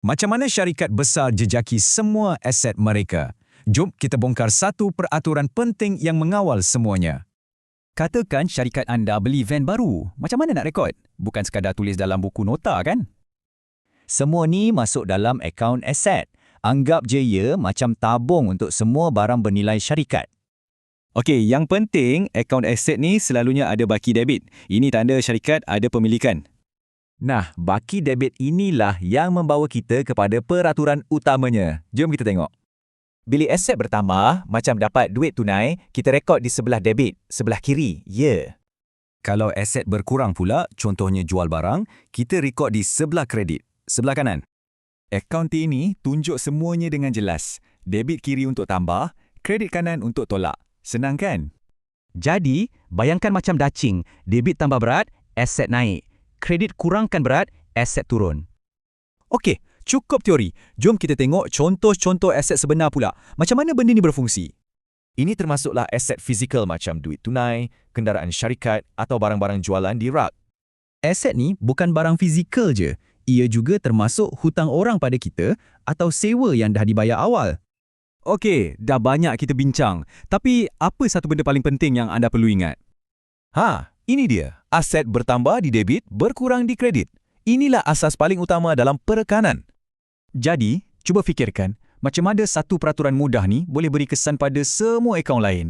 Macam mana syarikat besar jejaki semua aset mereka? Jom kita bongkar satu peraturan penting yang mengawal semuanya. Katakan syarikat anda beli van baru. Macam mana nak rekod? Bukan sekadar tulis dalam buku nota kan? Semua ni masuk dalam akaun aset. Anggap je ia macam tabung untuk semua barang bernilai syarikat. Okey, yang penting akaun aset ni selalunya ada baki debit. Ini tanda syarikat ada pemilikan. Nah, baki debit inilah yang membawa kita kepada peraturan utamanya. Jom kita tengok. Bila aset bertambah, macam dapat duit tunai, kita rekod di sebelah debit, sebelah kiri, ya. Kalau aset berkurang pula, contohnya jual barang, kita rekod di sebelah kredit, sebelah kanan. Akaun T ini tunjuk semuanya dengan jelas. Debit kiri untuk tambah, kredit kanan untuk tolak. Senang kan? Jadi, bayangkan macam dacing, debit tambah berat, aset naik. Kredit kurangkan berat, aset turun. Okey, cukup teori. Jom kita tengok contoh-contoh aset sebenar pula. Macam mana benda ni berfungsi? Ini termasuklah aset fizikal macam duit tunai, kenderaan syarikat atau barang-barang jualan di rak. Aset ni bukan barang fizikal je. Ia juga termasuk hutang orang pada kita atau sewa yang dah dibayar awal. Okey, dah banyak kita bincang. Tapi apa satu benda paling penting yang anda perlu ingat? Ha, ini dia. Aset bertambah di debit, berkurang di kredit. Inilah asas paling utama dalam perekanan. Jadi, cuba fikirkan, macam mana satu peraturan mudah ni boleh beri kesan pada semua akaun lain?